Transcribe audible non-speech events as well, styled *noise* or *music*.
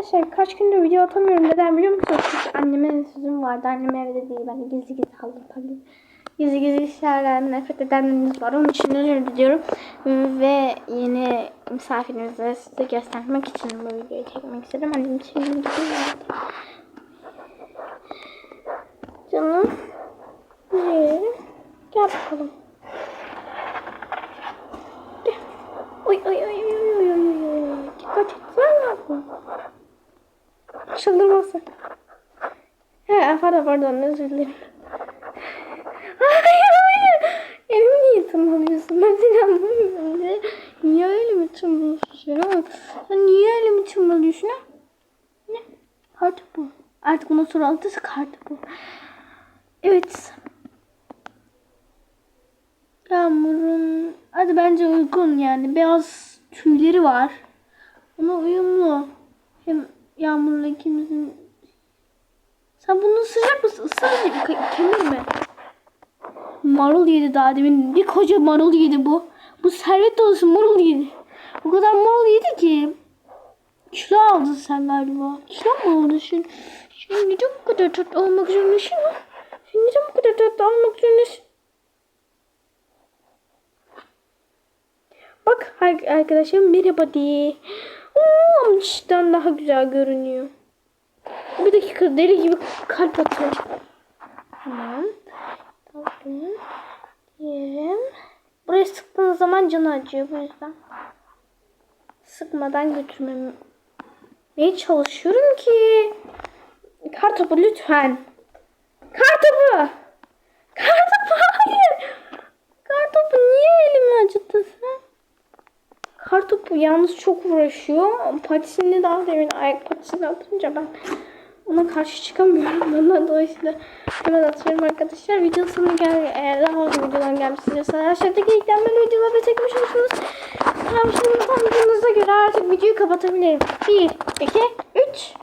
Arkadaşlar kaç gündür video atamıyorum. Neden biliyor musunuz? Çünkü annemin sözüm vardı. Annem evde değil. Ben gizli gizli aldım tabii. Gizli gizli işlerden nefret edenleriniz var. Onun için özür diliyorum. Ve yeni misafirinizi size göstermek için bu videoyu çekmek istedim. Annem gidiyor. Canım. Ee, Gel bakalım. Gel. Oy oy oy oy oy oy oy. Dikkat et. Sen ne yapma. Çıldırmasın. He, pardon pardon özür dilerim. Hayır hayır. Elimi niye tırmalıyorsun? Ben seni anlamıyorum. Niye, niye elimi tırmalıyorsun? Ha? Sen niye elimi tırmalıyorsun? Ha? Ne? Kartı bu. Artık bundan sonra altısı kartı bu. Evet. Yağmurun hadi bence uygun yani beyaz tüyleri var. Ona uyumlu. Yağmur'la ikimizin sen bunu ısıracak mısın? Isır kemirme. Marul yedi daha demin. Bir koca marul yedi bu. Bu servet dolusu marul yedi. O kadar marul yedi ki. Kilo aldın sen galiba. Kilo mu aldın sen? Sen neden bu kadar tatlı olmak zorundasın? Sen neden bu kadar tatlı olmak zorundasın? Bak ar- arkadaşım merhaba diye. Amcişten daha güzel görünüyor. Bir dakika deli gibi kalp atıyor. Tamam. Tamam. Diyelim. Buraya sıktığın zaman canı acıyor bu yüzden. Sıkmadan götürmem. Neye çalışıyorum ki? Kartopu lütfen. Kartopu hayır. Kartopu niye elimi acıttın sen? Kartopu yalnız çok uğraşıyor. Patisini daha demin ayak patisini atınca ben ona karşı çıkamıyorum. *laughs* Ondan dolayısıyla hemen atıyorum arkadaşlar. Video sonuna gel eğer daha fazla videolar gelmiş istiyorsanız aşağıdaki linkten böyle videoları çekmiş olursunuz. Tanıdığınıza göre artık videoyu kapatabilirim. 1, 2, 3.